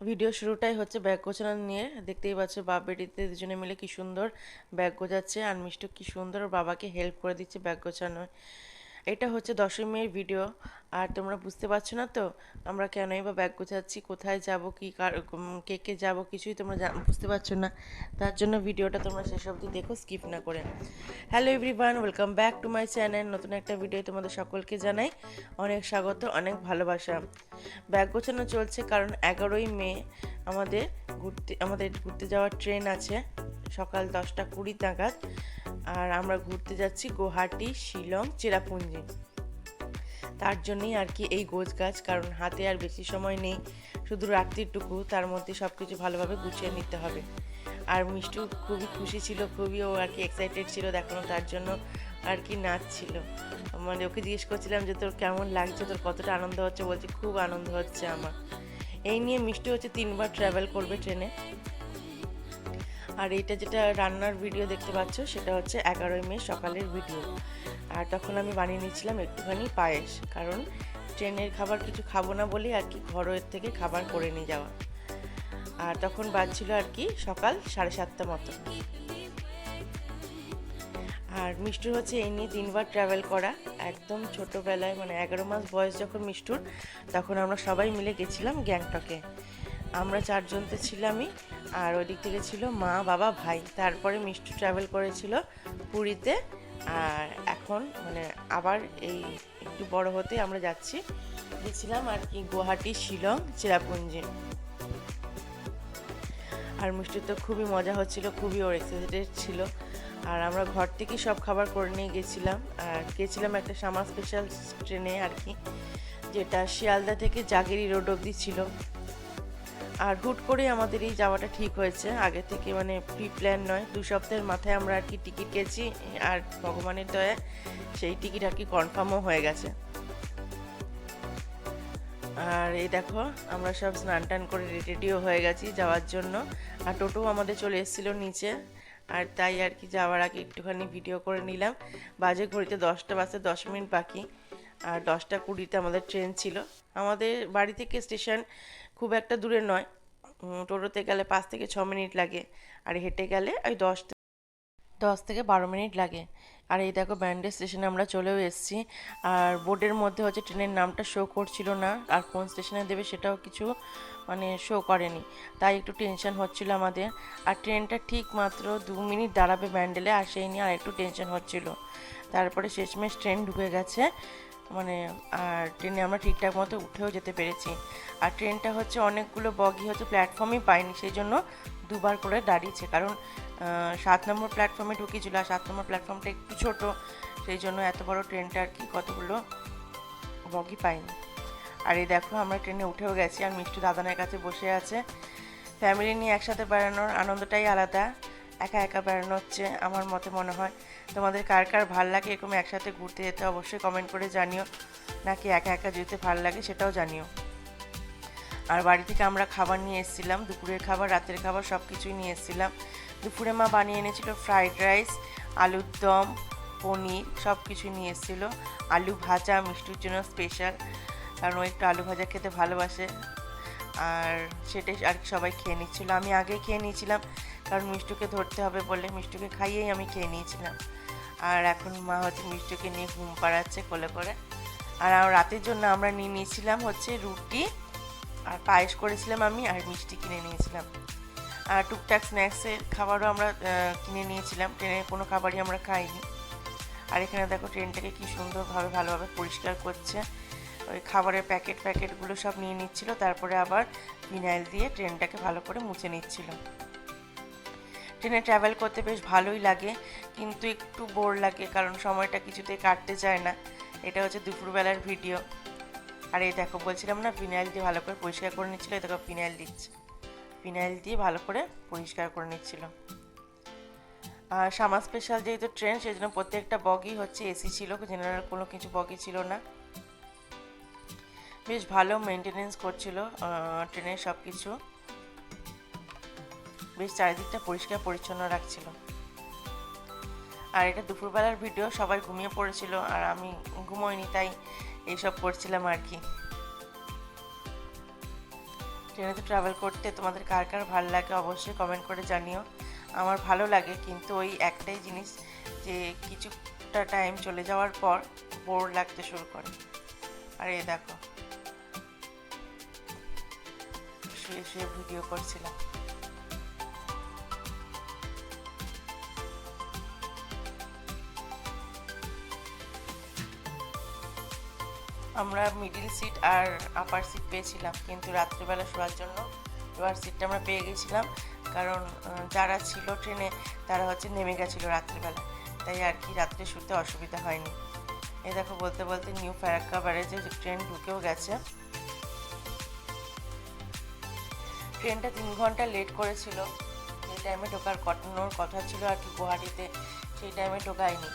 Video শুরুটাই হচ্ছে bag গোছানো নিয়ে। দেখতেই পাচ্ছ বাপ, বেটিতে দুজনে মিলে কি সুন্দর ব্যাগ গোছাচ্ছে। আর মিষ্টু কি সুন্দর বাবাকে হেল্প করে দিচ্ছে ব্যাগ গোছানোয়। এটা হচ্ছে দশমীর ভিডিও আর তোমরা বুঝতে পারছ না তো, আমরা কেনই বা ব্যাগ গোছাচ্ছি, কোথায় যাব, কি কার কে কে যাব কিছুই তোমরা বুঝতে পারছ না। তার জন্য ভিডিওটা তোমরা শেষ অবধি দেখো স্কিপ না করে। Hello everyone welcome back to my channel নতুন একটা ভিডিও তোমাদের সকলকে জানাই অনেক স্বাগত, অনেক ভালোবাসা। ব্যাগ গোছানো চলছে কারণ এগারোই মে, আমাদের ঘুরতে আমাদের ঘুরতে যাওয়ার ট্রেন আছে, সকাল দশটা কুড়ি নাগাদ। আর আমরা ঘুরতে যাচ্ছি গুয়াহাটি, শিলং, চেরাপুঞ্জি। তার জন্যই আর কি এই গোছ গাছ, কারণ হাতে আর বেশি সময় নেই, শুধু রাত্রিটুকু, তার মধ্যে সব কিছু ভালোভাবে গুছিয়ে নিতে হবে। আর মিষ্টু খুবই খুশি ছিল, খুবই ও আর কি এক্সাইটেড ছিল দেখানো, তার জন্য আর কি নাচছিল। মানে ওকে জিজ্ঞেস করছিলাম যে, তোর কেমন লাগছে? তোর কতটা আনন্দ হচ্ছে? বলছে, খুব আনন্দ হচ্ছে আমার। এই নিয়ে মিষ্টি হচ্ছে তিনবার ট্রাভেল করবে ট্রেনে আর এইটা যেটা রান্নার ভিডিও দেখতে পাচ্ছ, সেটা হচ্ছে এগারোই মে সকালের ভিডিও আর তখন আমি বানিয়ে নিয়েছিলাম একটুখানি পায়েস, কারণ ট্রেনের খাবার কিছু খাব না বলেই আর কি ঘরের থেকে খাবার করে নিয়ে যাওয়া। আর তখন বাজছিল আর কি সকাল সাড়ে সাতটা মতো। আর মিষ্টুর হচ্ছে এই নিয়ে তিনবার ট্রাভেল করা। একদম ছোটোবেলায় মানে এগারো মাস বয়স যখন মিষ্টুর, তখন আমরা সবাই মিলে গেছিলাম গ্যাংটকে। আমরা চারজনতে ছিলামই। আর ওই দিক থেকে ছিল মা, বাবা, ভাই। তারপরে মিষ্টু ট্রাভেল করেছিল পুরীতে। আর এখন মানে আবার এই একটু বড় হতে আমরা যাচ্ছি। গেছিলাম আর কি গুয়াহাটি, শিলং, চেরাপুঞ্জি। আর মিষ্টির তো খুবই মজা হচ্ছিল, খুবই ওর এক্সাইটেড ছিল। আর আমরা ঘর থেকে সব খাবার করে নিয়ে গেছিলাম। আর গেছিলাম একটা সামার স্পেশাল ট্রেনে আর কি, যেটা শিয়ালদা থেকে জাগেরি রোড অবধি ছিল। আর হুট করে আমাদের এই যাওয়াটা ঠিক হয়েছে। আগে থেকে মানে প্রি প্ল্যান নয়। দু সপ্তাহের মাথায় আমরা আর কি টিকিট কেছি, আর ভগবানের দয়া, সেই টিকিট আর কি কনফার্মও হয়ে গেছে। আর এই দেখো, আমরা সব স্নান টান করে রেডিও হয়ে গেছি যাওয়ার জন্য। আর টোটো আমাদের চলে এসেছিল নিচে। আর তাই আর কি যাওয়ার আগে একটুখানি ভিডিও করে নিলাম। বাজে ঘড়িতে দশটা বাজতে দশ মিনিট বাকি। আর দশটা কুড়িতে আমাদের ট্রেন ছিল। আমাদের বাড়ি থেকে স্টেশন খুব একটা দূরে নয়। টোটোতে গেলে পাঁচ থেকে ছ মিনিট লাগে, আর হেঁটে গেলে ওই দশ দশ থেকে বারো মিনিট লাগে। আর এই দেখো ব্যান্ডেজ স্টেশনে আমরা চলেও এসেছি। আর বোর্ডের মধ্যে হচ্ছে ট্রেনের নামটা শো করছিল না, আর কোন স্টেশনে দেবে সেটাও কিছু মানে শো করেনি। তাই একটু টেনশন হচ্ছিল আমাদের। আর ট্রেনটা ঠিক মাত্র দু মিনিট দাঁড়াবে ব্যান্ডেলে, আর সেই আর একটু টেনশন হচ্ছিল। তারপরে শেষমেশ ট্রেন ঢুকে গেছে। মানে আর ট্রেনে আমরা ঠিকঠাক মতো উঠেও যেতে পেরেছি। আর ট্রেনটা হচ্ছে অনেকগুলো বগি হচ্ছে প্ল্যাটফর্মই পাইনি সেই জন্য দুবার করে দাঁড়িয়েছে। কারণ সাত নম্বর প্ল্যাটফর্মে ঢুকিয়েছিল আর সাত নম্বর প্ল্যাটফর্মটা একটু ছোট সেই জন্য এত বড় ট্রেনটা আর কি কতগুলো বগি পাইনি আর এই দেখো, আমরা ট্রেনে উঠেও গেছি, আর মিষ্টি দাদানের কাছে বসে আছে। ফ্যামিলি নিয়ে একসাথে বেড়ানোর আনন্দটাই আলাদা। একা একা বেড়ানো হচ্ছে আমার মতে মনে হয়। তোমাদের কার কার ভালো লাগে এরকম একসাথে ঘুরতে যেতে অবশ্যই কমেন্ট করে জানিও। নাকি একা একা যেতে ভালো লাগে সেটাও জানিও। আর বাড়ি থেকে আমরা খাবার নিয়ে এসেছিলাম, দুপুরের খাবার, রাতের খাবার সব কিছুই নিয়ে এসেছিলাম। দুপুরে মা বানিয়ে এনেছিল ফ্রাইড রাইস আলুর দম, পনির সব কিছু নিয়ে এসেছিল। আলু ভাজা মিষ্টির জন্য স্পেশাল কারণ ও একটু আলু ভাজা খেতে ভালোবাসে। আর সেটাই আর সবাই খেয়ে নিচ্ছিল। আমি আগে খেয়ে নিয়েছিলাম কারণ মিষ্টুকে ধরতে হবে বলে মিষ্টুকে খাইয়েই আমি খেয়ে নিয়েছিলাম। আর এখন মা হচ্ছে মিষ্টুকে নিয়ে ঘুম পাড়াচ্ছে কোলে করে। আর রাতের জন্য আমরা নিয়ে নিয়েছিলাম হচ্ছে রুটি, আর পায়েস করেছিলাম আমি, আর মিষ্টি কিনে নিয়েছিলাম। আর টুকটাক স্ন্যাক্সের খাবারও আমরা কিনে নিয়েছিলাম। ট্রেনের কোনো খাবারই আমরা খাইনি। আর এখানে দেখো ট্রেনটাকে কি সুন্দরভাবে, ভালোভাবে পরিষ্কার করছে। ওই খাবারের প্যাকেট, প্যাকেটগুলো সব নিয়ে নিচ্ছিল। তারপরে আবার ফিনাইল দিয়ে ট্রেনটাকে ভালো করে মুছে নিচ্ছিল। ট্রেনে ট্রাভেল করতে বেশ ভালোই লাগে, কিন্তু একটু বোর লাগে কারণ সময়টা কিছুতেই কাটতে চায় না। এটা হচ্ছে দুপুরবেলার ভিডিও আর এই দেখো, বলছিলাম না ফিনাইল দিয়ে ভালো করে পরিষ্কার করে নিচ্ছিল, এই দেখো ফিনাইল দিচ্ছে। ফিনাইল দিয়ে ভালো করে পরিষ্কার করে নিচ্ছিল। আর সামা স্পেশাল যেহেতু ট্রেন সেই জন্য প্রত্যেকটা বগি হচ্ছে এসি ছিল জেনারেল কোনো কিছু বগি ছিল না। বেশ ভালো মেনটেনেন্স করছিল ট্রেনের সব কিছু বেশ চারিদিকটা পরিষ্কার, পরিচ্ছন্ন রাখছিল। আর এটা দুপুরবেলার ভিডিও, সবাই ঘুমিয়ে পড়েছিল আর আমি ঘুমোইনি, তাই এইসব করছিলাম আর কি। ট্রেনেতে ট্রাভেল করতে তোমাদের কার কার ভালো লাগে অবশ্যই কমেন্ট করে জানিও। আমার ভালো লাগে, কিন্তু ওই একটাই জিনিস যে কিছুটা টাইম চলে যাওয়ার পর বোর লাগতে শুরু করে। আর এই দেখো, শুয়ে শুয়ে ভিডিও করছিলাম। আমরা মিডিল সিট আর আপার সিট পেয়েছিলাম, কিন্তু রাত্রিবেলা শোয়ার জন্য লোয়ার সিটটা আমরা পেয়ে গেছিলাম। কারণ যারা ছিল ট্রেনে তারা হচ্ছে নেমে গেছিল রাত্রিবেলা। তাই আর কি রাত্রে শুতে অসুবিধা হয়নি। এ দেখো, বলতে বলতে নিউ ফারাক্কা ব্যারেজে ট্রেন ঢুকেও গেছে। ট্রেনটা তিন ঘণ্টা লেট করেছিল। যে টাইমে ঢোকার কটানোর কথা ছিল আর কি গুয়াহাটিতে সেই টাইমে ঢোকায়নি।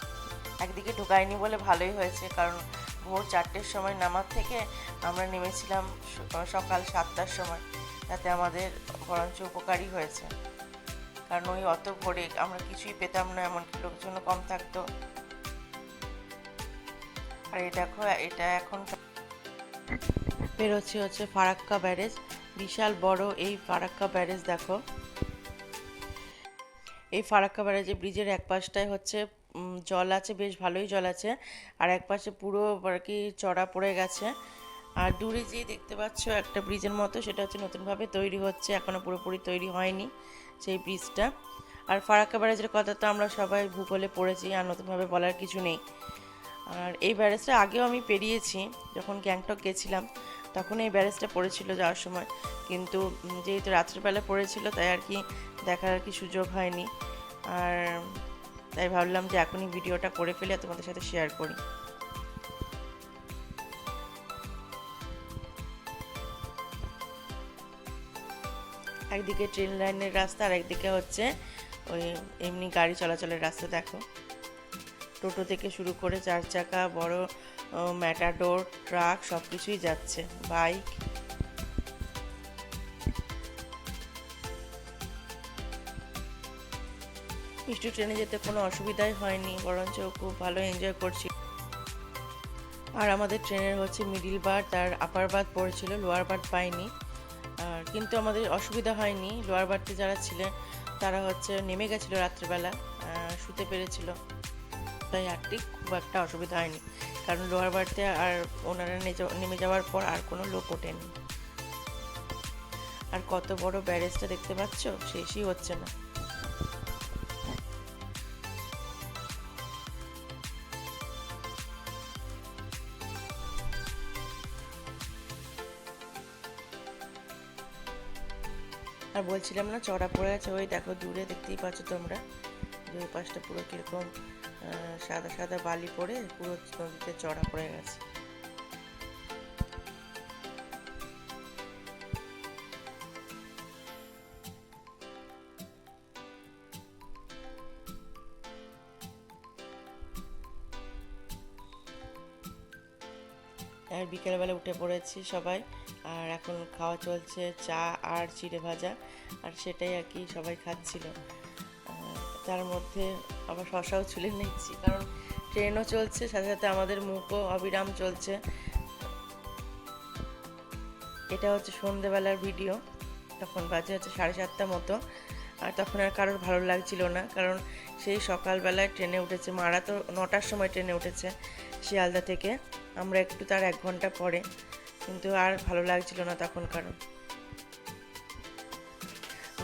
একদিকে ঢোকায়নি বলে ভালোই হয়েছে, কারণ ভোর চারটের সময় নামার থেকে আমরা নেমেছিলাম সকাল সাতটার সময়। তাতে আমাদের বরঞ্চ উপকারী হয়েছে। কারণ ওই অত ভোরে আমরা কিছুই পেতাম না, এমনকি লোকজনও কম থাকতো। আর এই দেখো, এটা এখন বেরোচ্ছে হচ্ছে ফারাক্কা ব্যারেজ। বিশাল বড় এই ফারাক্কা ব্যারেজ দেখো। এই ফারাক্কা ব্যারেজে ব্রিজের এক পাশটায় হচ্ছে জল আছে, বেশ ভালোই জল আছে। আর এক পাশে পুরো আর কি চড়া পড়ে গেছে। আর দূরে যেয়ে দেখতে পাচ্ছ একটা ব্রিজের মতো, সেটা হচ্ছে নতুনভাবে তৈরি হচ্ছে এখনও পুরোপুরি তৈরি হয়নি সেই ব্রিজটা আর ফারাক্কা ব্যারেজের কথা তো আমরা সবাই ভূগোলে পড়েছি, আর নতুনভাবে বলার কিছু নেই। আর এই ব্যারেজটা আগেও আমি পেরিয়েছি, যখন গ্যাংটক গেছিলাম, তখন এই ব্যারেজটা পড়েছিল যাওয়ার সময়। কিন্তু যেহেতু রাত্রিবেলা পড়েছিল, তাই আর কি দেখার আর কি সুযোগ হয়নি। আর তাই ভাবলাম যে এখনই ভিডিওটা করে ফেলে তোমাদের সাথে শেয়ার করি। একদিকে ট্রেন লাইনের রাস্তা, আর একদিকে হচ্ছে ওই এমনি গাড়ি চলাচলের রাস্তা, দেখো। টোটো থেকে শুরু করে চার চাকা, বড় ম্যাটাডোর ট্রাক সব কিছুই যাচ্ছে। বাইক মিষ্টি ট্রেনে যেতে কোনো অসুবিধাই হয়নি, বরঞ্চ খুব ভালো এনজয় করছি। আর আমাদের ট্রেনের হচ্ছে মিডিল বার্থ আর আপার বার্থ পড়েছিল লোয়ার বার্থ পাইনি। আর কিন্তু আমাদের অসুবিধা হয়নি লোয়ার বার্থে যারা ছিলেন, তারা হচ্ছে নেমে গেছিল রাত্রেবেলা শুতে পেরেছিল। তাই ঠিক খুব একটা অসুবিধা হয়নি, কারণ লোয়ার বার্থে আর ওনারা নেমে যাওয়ার পর আর কোনো লোক ওঠেনি। আর কত বড় ব্যারেজটা দেখতে পাচ্ছ, শেষই হচ্ছে না। আর বলছিলাম না, চড়া পড়ে আছে, ওই দেখো দূরে দেখতেই পাচ্ছ তোমরা। দুই পাশটা পুরো কীরকম সাদা সাদা বালি পড়ে, পুরো নদীতে চড়া পড়ে গেছে। আর বিকেলবেলা উঠে পড়েছি সবাই, আর এখন খাওয়া চলছে চা আর চিড়ে ভাজা, আর সেটাই আর কি সবাই খাচ্ছিল। তার মধ্যে আবার শশাও ছুলে নিচ্ছি কারণ ট্রেনও চলছে, সাথে সাথে আমাদের মুখও অবিরাম চলছে। এটা হচ্ছে সন্ধেবেলার ভিডিও, তখন বাজে হচ্ছে সাড়ে সাতটা মতো, আর তখন আর কারোর ভালো লাগছিল না, কারণ সেই সকালবেলায় ট্রেনে উঠেছে, মারা তো নটার সময় ট্রেনে উঠেছে শিয়ালদা থেকে। আমরা একটু তার এক ঘণ্টা পরে। কিন্তু আর ভালো লাগছিল না তখন কারণ।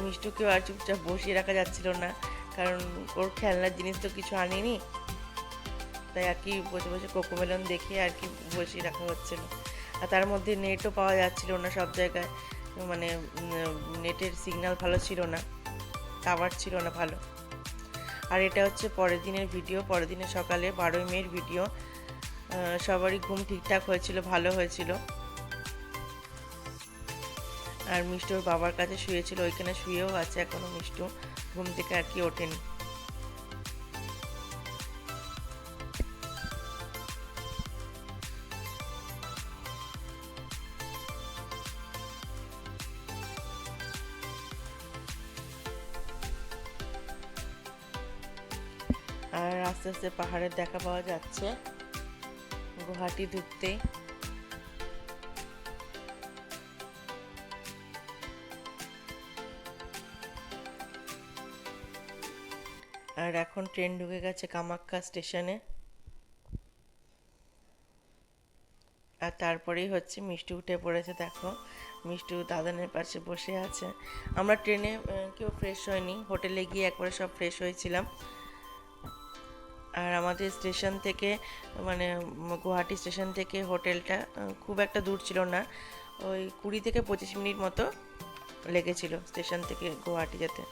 মিষ্টুকেও আর চুপচাপ বসিয়ে রাখা যাচ্ছিল না, কারণ ওর খেলনার জিনিস তো কিছু আনিনি। তাই আর কি বসে বসে কোকোমেলন দেখে আর কি বসিয়ে রাখা হচ্ছিল। আর তার মধ্যে নেটও পাওয়া যাচ্ছিল না সব জায়গায়। মানে নেটের সিগন্যাল ভালো ছিল না টাওয়ার ছিল না ভালো। আর এটা হচ্ছে পরের দিনের ভিডিও পরের দিনের সকালে বারোই মেয়ের ভিডিও সবারই ঘুম ঠিকঠাক হয়েছিল, ভালো হয়েছিল। আর মিষ্টু ওর বাবার কাছে শুয়েছিল, ওইখানে শুয়েও আছে এখনও মিষ্টু। ঘুম থেকে আর কি ওঠেনি। আর আস্তে আস্তে পাহাড়ের দেখা পাওয়া যাচ্ছে। গুহাটি ঢুকতে। আর এখন ট্রেন ঢুকে গেছে কামাখ্যা স্টেশনে। আর তারপরেই হচ্ছে মিষ্টি উঠে পড়েছে, দেখো। মিষ্টি দাদানের পাশে বসে আছে। আমরা ট্রেনে কেউ ফ্রেশ হয়নি। হোটেলে গিয়ে একবারে সব ফ্রেশ হয়েছিলাম। আর আমাদের স্টেশন থেকে মানে গুয়াহাটি স্টেশন থেকে হোটেলটা খুব একটা দূর ছিল না। ওই কুড়ি থেকে পঁচিশ মিনিট মতো লেগেছিল স্টেশন থেকে গুয়াহাটি যেতে।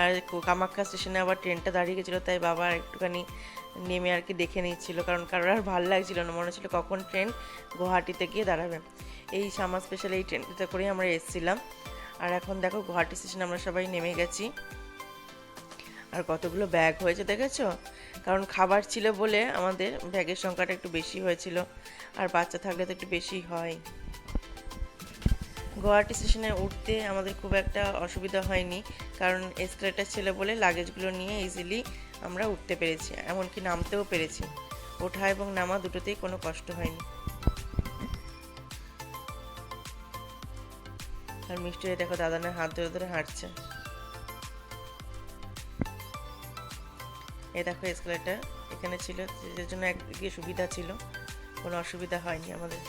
আর কামাখ্যা স্টেশনে আবার ট্রেনটা দাঁড়িয়ে গেছিল, তাই বাবা একটুখানি নেমে আর কি দেখে নিচ্ছিল, কারণ কারোর আর ভালো লাগছিল না। মনে হচ্ছিল কখন ট্রেন গুয়াহাটিতে গিয়ে দাঁড়াবে। এই সামার স্পেশাল এই ট্রেনটাতে করেই আমরা এসেছিলাম। আর এখন দেখো গুয়াহাটি স্টেশনে আমরা সবাই নেমে গেছি। আর কতগুলো ব্যাগ হয়েছে, দেখেছ? কারণ খাবার ছিল বলে আমাদের ব্যাগের সংখ্যাটা একটু বেশি হয়েছিল, আর বাচ্চা থাকলে তো একটু বেশি হয়। গুয়াহাটি স্টেশনে উঠতে আমাদের খুব একটা অসুবিধা হয়নি, কারণ এসকেলেটার ছিল বলে লাগেজগুলো নিয়ে ইজিলি আমরা উঠতে পেরেছি, এমনকি নামতেও পেরেছি। ওঠা এবং নামা দুটোতেই কোনো কষ্ট হয়নি। আর মিষ্টি দেখো দাদানের হাত ধরে ধরে হাঁটছে। এই দেখো এসকেলেটার এখানে ছিল যে জন্য একদিকে সুবিধা ছিল। কোনো অসুবিধা হয়নি আমাদের।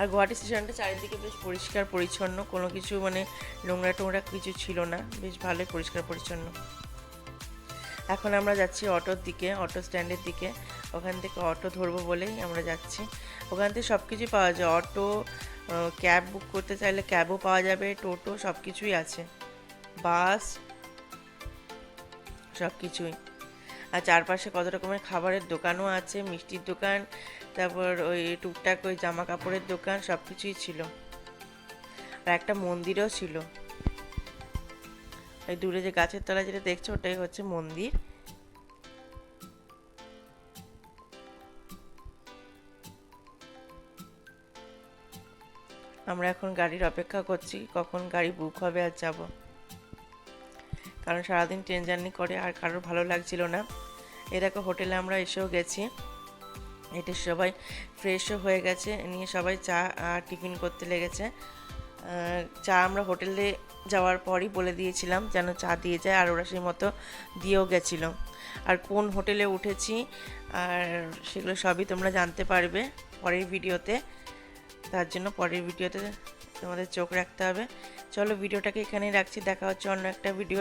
আর গুয়াহাটি স্টেশনটা চারিদিকে বেশ পরিষ্কার, পরিচ্ছন্ন, কোনো কিছু মানে নোংরা টোংরা কিছু ছিল না। বেশ ভালোই পরিষ্কার, পরিচ্ছন্ন। এখন আমরা যাচ্ছি অটোর দিকে, অটো স্ট্যান্ডের দিকে। ওখান থেকে অটো ধরবো বলেই আমরা যাচ্ছি। ওখান থেকে সব কিছুই পাওয়া যায়। অটো ক্যাব বুক করতে চাইলে ক্যাবও পাওয়া যাবে, টোটো সব কিছুই আছে। বাস সব কিছুই আর চারপাশে কত রকমের খাবারের দোকানও আছে, মিষ্টির দোকান, তারপর ওই টুকটাক ওই জামা কাপড়ের দোকান সব কিছুই ছিল। আর একটা মন্দিরও ছিল। ওই দূরে যে গাছের তলায় যেটা দেখছ, ওটাই হচ্ছে মন্দির। আমরা এখন গাড়ির অপেক্ষা করছি, কখন গাড়ি বুক হবে আর যাব। কারণ সারাদিন ট্রেন জার্নি করে আর কারোর ভালো লাগছিল না। এ দেখো হোটেলে আমরা এসেও গেছি। এটা সবাই ফ্রেশও হয়ে গেছে, নিয়ে সবাই চা টিফিন করতে লেগেছে। চা আমরা হোটেলে যাওয়ার পরই বলে দিয়েছিলাম যেন চা দিয়ে যায়, আর ওরা সেই মতো দিয়েও গেছিল। আর কোন হোটেলে উঠেছি, আর সেগুলো সবই তোমরা জানতে পারবে পরের ভিডিওতে। তার জন্য পরের ভিডিওতে তোমাদের চোখ রাখতে হবে। চলো ভিডিওটাকে এখানেই রাখছি, দেখা হচ্ছে অন্য একটা ভিডিও